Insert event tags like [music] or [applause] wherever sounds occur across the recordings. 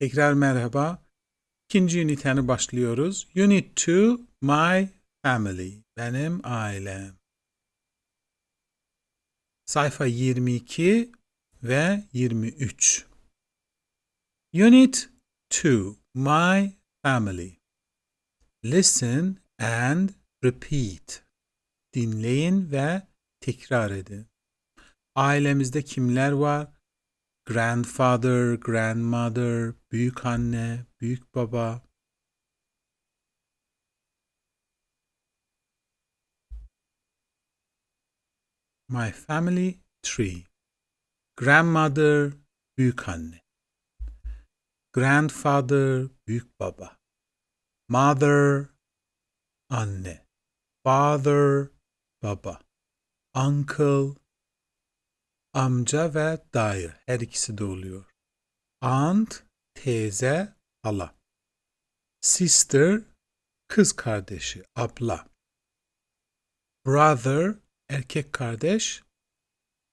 Tekrar merhaba. İkinci üniteni başlıyoruz. Unit 2, My Family. Benim ailem. Sayfa 22 ve 23. Unit 2, My Family. Listen and repeat. Dinleyin ve tekrar edin. Ailemizde kimler var? Grandfather, grandmother, büyük anne, büyük baba. My family tree. Grandmother, büyük anne. Grandfather, büyük baba. Mother, anne. Father, baba. Uncle, amca ve dayı her ikisi de oluyor. Aunt, teyze, hala. Sister, kız kardeşi, abla. Brother, erkek kardeş,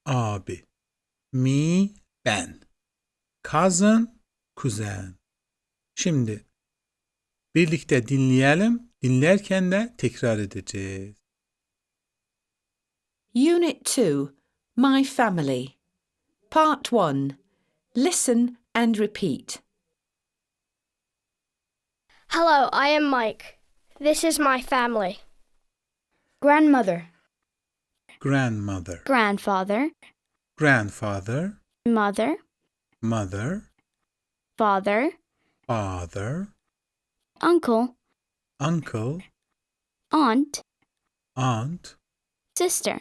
abi. Me, ben. Cousin, kuzen. Şimdi birlikte dinleyelim. Dinlerken de tekrar edeceğiz. Unit 2 My Family. Part 1 Listen and repeat. Hello, I am Mike. This is my family. grandmother, Grandmother, grandfather, grandfather, mother, mother, father, father, uncle, uncle, aunt, aunt, sister,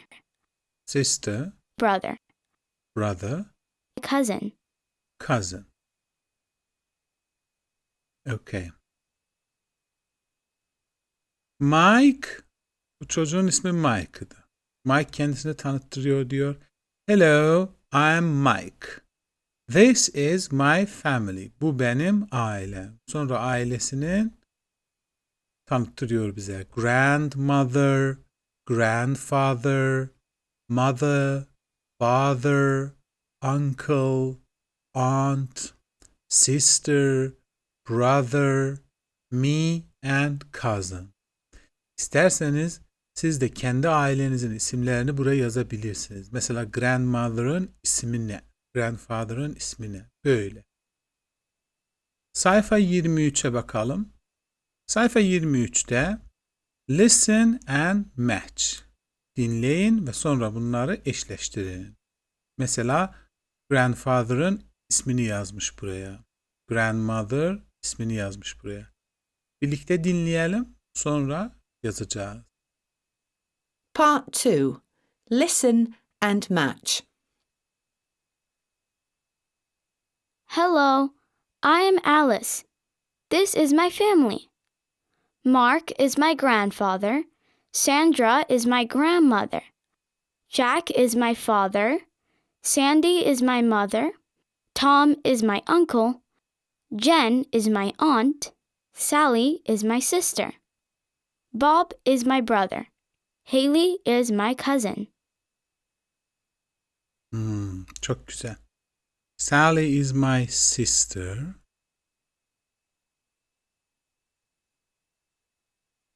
sister, brother, brother, cousin, cousin. Okay. Mike, bu çocuğun ismi Mike'dı. Mike kendisini tanıttırıyor diyor. Hello, I'm Mike. This is my family. Bu benim ailem. Sonra ailesinin tanıttırıyor bize. Grandmother, grandfather, mother, father, uncle, aunt, sister, brother, me and cousin. İsterseniz siz de kendi ailenizin isimlerini buraya yazabilirsiniz. Mesela grandmother'ın ismi ne? Grandfather'ın ismi ne? Böyle. Sayfa 23'e bakalım. Sayfa 23'te listen and match. Dinleyin ve sonra bunları eşleştirin. Mesela grandfather'ın ismini yazmış buraya. Grandmother ismini yazmış buraya. Birlikte dinleyelim, sonra yazacağız. Part 2 Listen and match. Hello, I am Alice. This is my family. Mark is my grandfather. Sandra is my grandmother. Jack is my father. Sandy is my mother. Tom is my uncle. Jen is my aunt. Sally is my sister. Bob is my brother. Haley is my cousin. Hmm, çok güzel. Sally is my sister.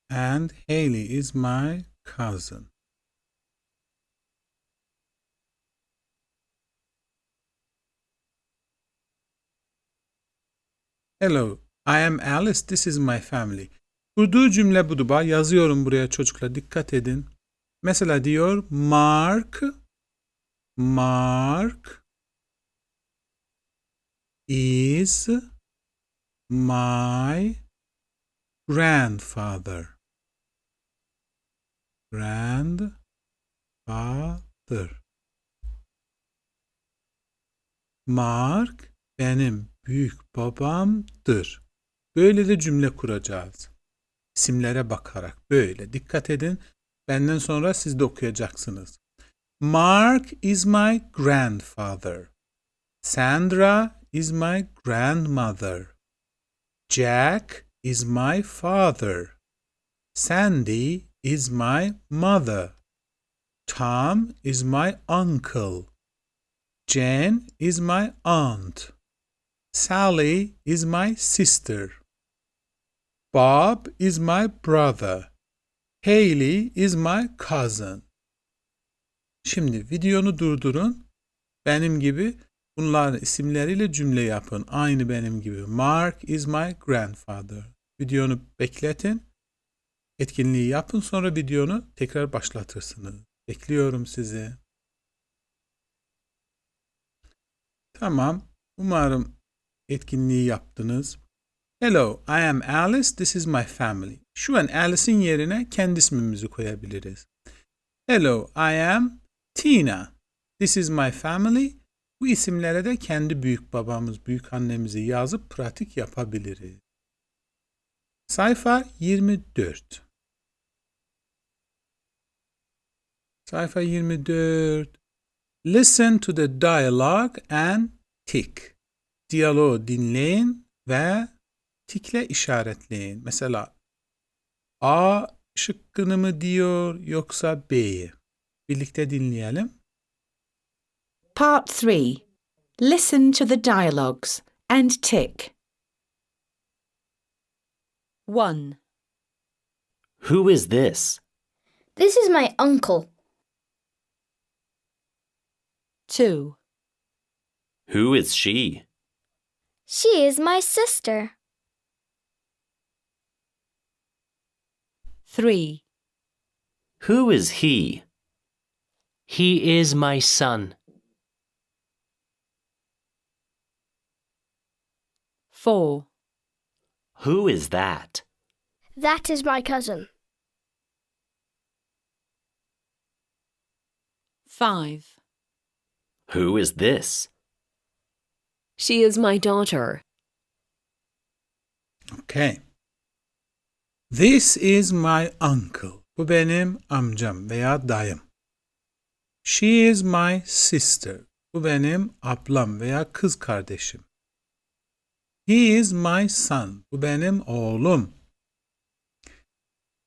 And Haley is my cousin. Hello, I am Alice. This is my family. Kurduğu cümle budur. Bak yazıyorum buraya çocuklar. Dikkat edin. Mesela diyor Mark Mark is my grandfather. Grandfather. Mark benim büyük babamdır. Böyle de cümle kuracağız. İsimlere bakarak böyle. Dikkat edin. Benden sonra siz de okuyacaksınız. Mark is my grandfather. Sandra is my grandmother. Jack is my father. Sandy is my mother. Tom is my uncle. Jane is my aunt. Sally is my sister. Bob is my brother. Hailey is my cousin. Şimdi videonu durdurun. Benim gibi bunların isimleriyle cümle yapın. Aynı benim gibi. Mark is my grandfather. Videonu bekletin. Etkinliği yapın sonra videonu tekrar başlatırsınız. Bekliyorum sizi. Tamam. Umarım etkinliği yaptınız. Hello, I am Alice. This is my family. Şu an Alice'in yerine kendi ismimizi koyabiliriz. Hello, I am Tina. This is my family. Bu isimlere de kendi büyük babamız, büyük annemizi yazıp pratik yapabiliriz. Sayfa 24. Sayfa 24. Listen to the dialogue and tick. Diyaloğu dinleyin ve tikle işaretleyin. Mesela A şıkkını mı diyor yoksa B'yi? Birlikte dinleyelim. Part 3. Listen to the dialogues and tick. 1, Who is this? This is my uncle. 2, Who is she? She is my sister. 3, Who is he? He is my son. 4, Who is that? That is my cousin. 5, Who is this? She is my daughter. Okay. This is my uncle. Bu benim amcam veya dayım. She is my sister. Bu benim ablam veya kız kardeşim. He is my son. Bu benim oğlum.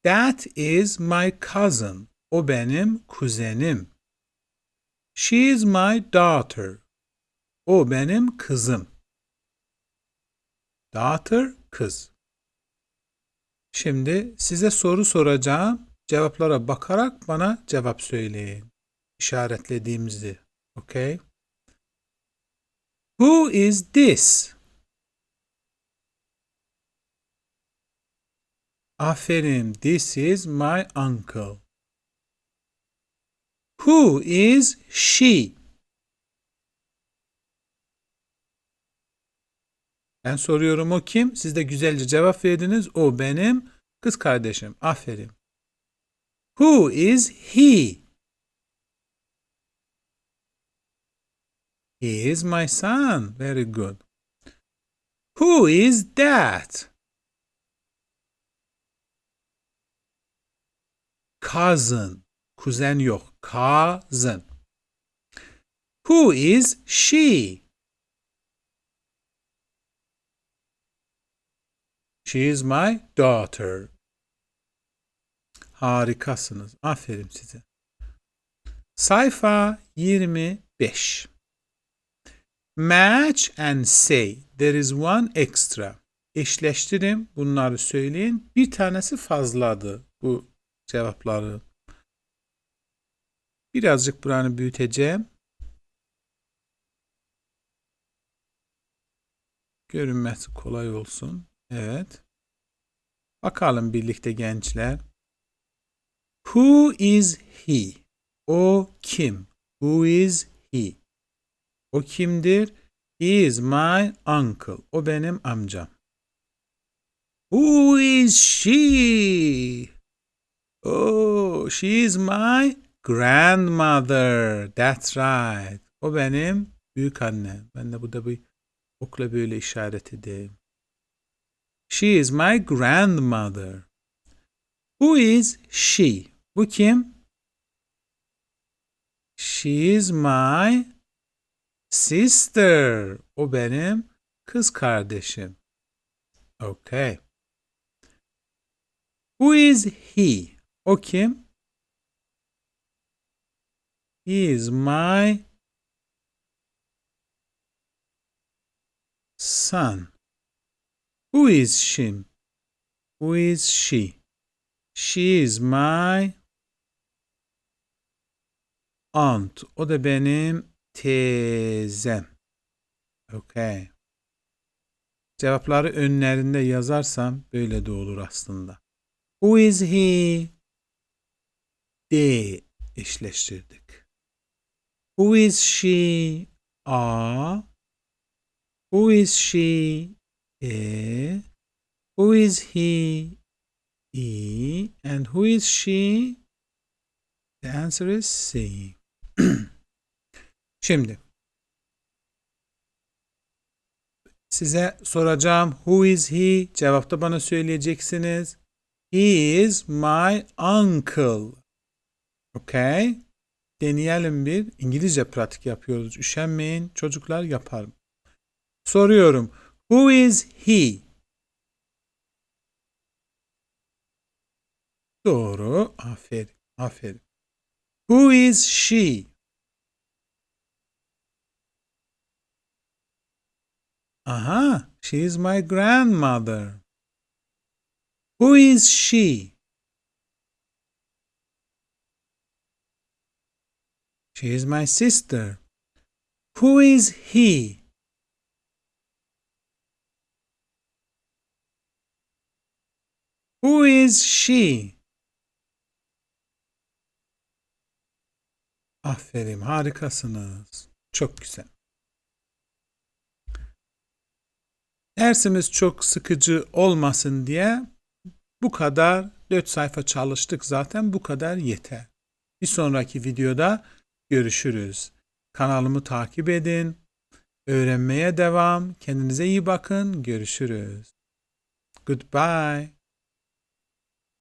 That is my cousin. O benim kuzenim. She is my daughter. O benim kızım. Daughter, kız. Şimdi size soru soracağım. Cevaplara bakarak bana cevap söyleyin. İşaretlediğimizde. Okay? Who is this? Aferin. This is my uncle. Who is she? Ben soruyorum o kim? Siz de güzelce cevap verdiniz. O benim kız kardeşim. Aferin. Who is he? He is my son. Very good. Who is that? Cousin. Kuzen yok. Cousin. Who is she? She is my daughter. Harikasınız. Aferin size. Sayfa 25. Match and say. There is one extra. Eşleştirin. Bunları söyleyin. Bir tanesi fazladı bu cevapları. Birazcık buranı büyüteceğim. Görünmesi kolay olsun. Evet. Bakalım birlikte gençler. Who is he? O kim? Who is he? O kimdir? He is my uncle. O benim amcam. Who is she? Oh, she is my grandmother. That's right. O benim büyük annem. Ben de burada bir okla böyle işaret edeyim. She is my grandmother. Who is she? Bu kim? She is my sister. O benim kız kardeşim. Okay. Who is he? O kim? İs my son. Who is she? Who is she? She is my aunt. O da benim teyzem. Okay. Cevapları önlerinde yazarsam böyle de olur aslında. Who is he? De eşleştirdik. Who is she? A. Who is she? E. Who is he? E. And who is she? The answer is C. [clears throat] Şimdi size soracağım who is he? Cevapta bana söyleyeceksiniz. He is my uncle. Okay? Deneyelim bir. İngilizce pratik yapıyoruz. Üşenmeyin. Çocuklar yaparım. Soruyorum. Who is he? Doğru. Aferin. Aferin. Who is she? Aha. She is my grandmother. Who is she? She is my sister. Who is he? Who is she? Aferin, harikasınız. Çok güzel. Dersimiz çok sıkıcı olmasın diye bu kadar 4 sayfa çalıştık zaten bu kadar yeter. Bir sonraki videoda görüşürüz. Kanalımı takip edin. Öğrenmeye devam. Kendinize iyi bakın. Görüşürüz. Goodbye.